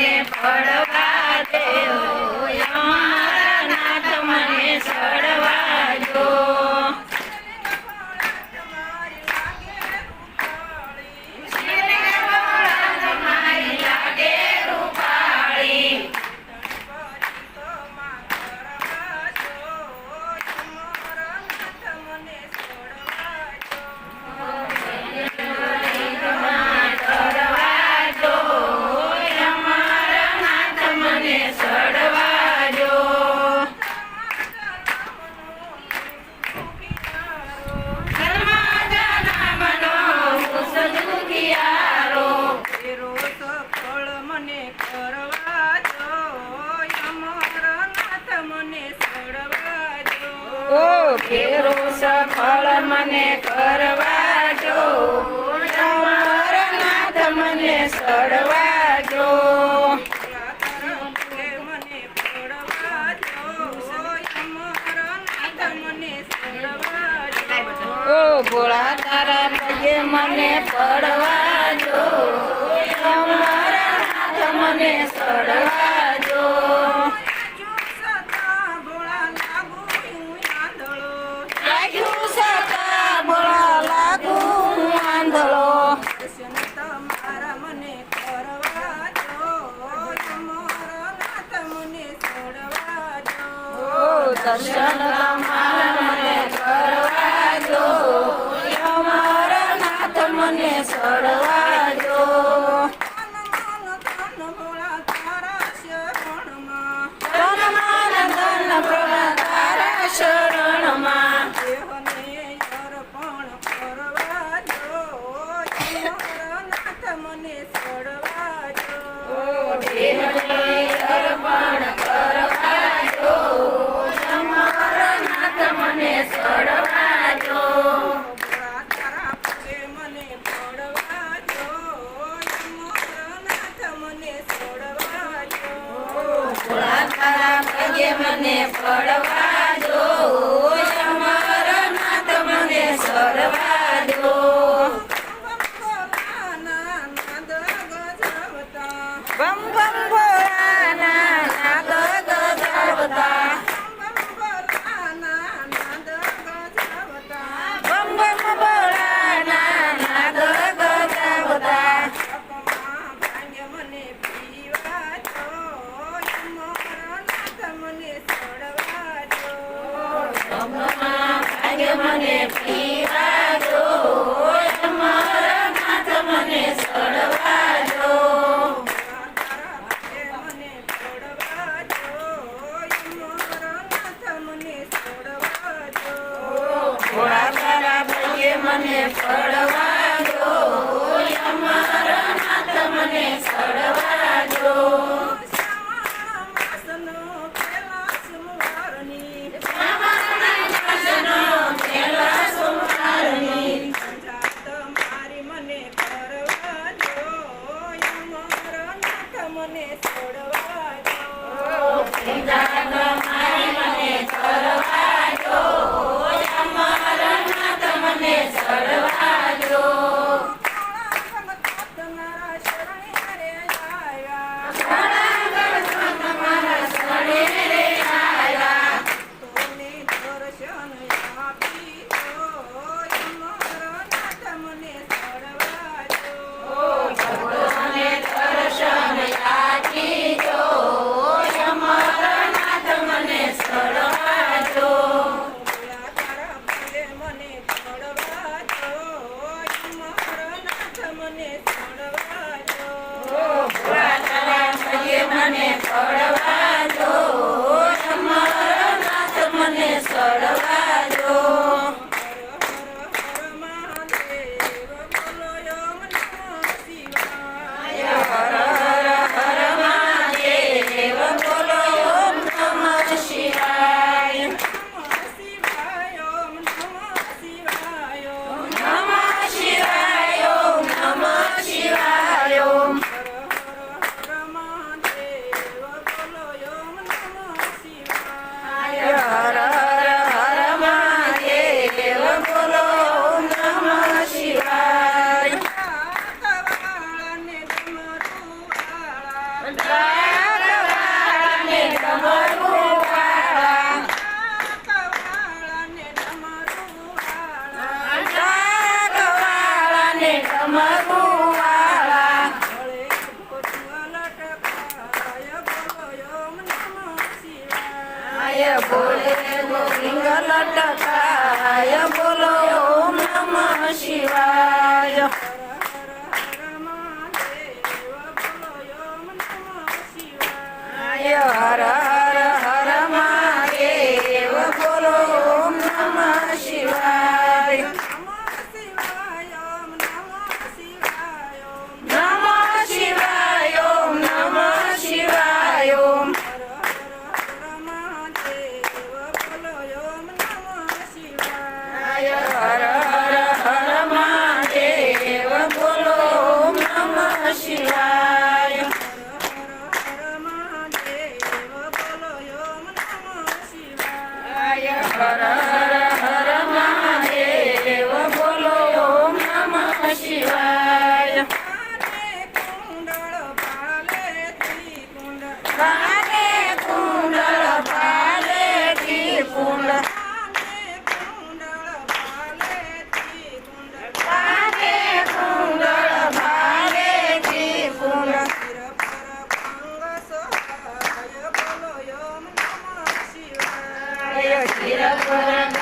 મને પડવા દેવો. અમારા નાથ મને સડવા ફેરો સફળ મને કરવાજો અમરનાથ મને સડવાજો મને પડવા જો સડવા ઓ ભોળા તારા પગે મને પડવાજો અમરનાથ મને સડવાજો દર્શન મને સડવાજો તારા પગે મને પડવાજો અમરનાથ મને સડવાજો બમ બમ ભોળાના નાદ ગજાવતા infernal. my phone. Hara Yeah, for them.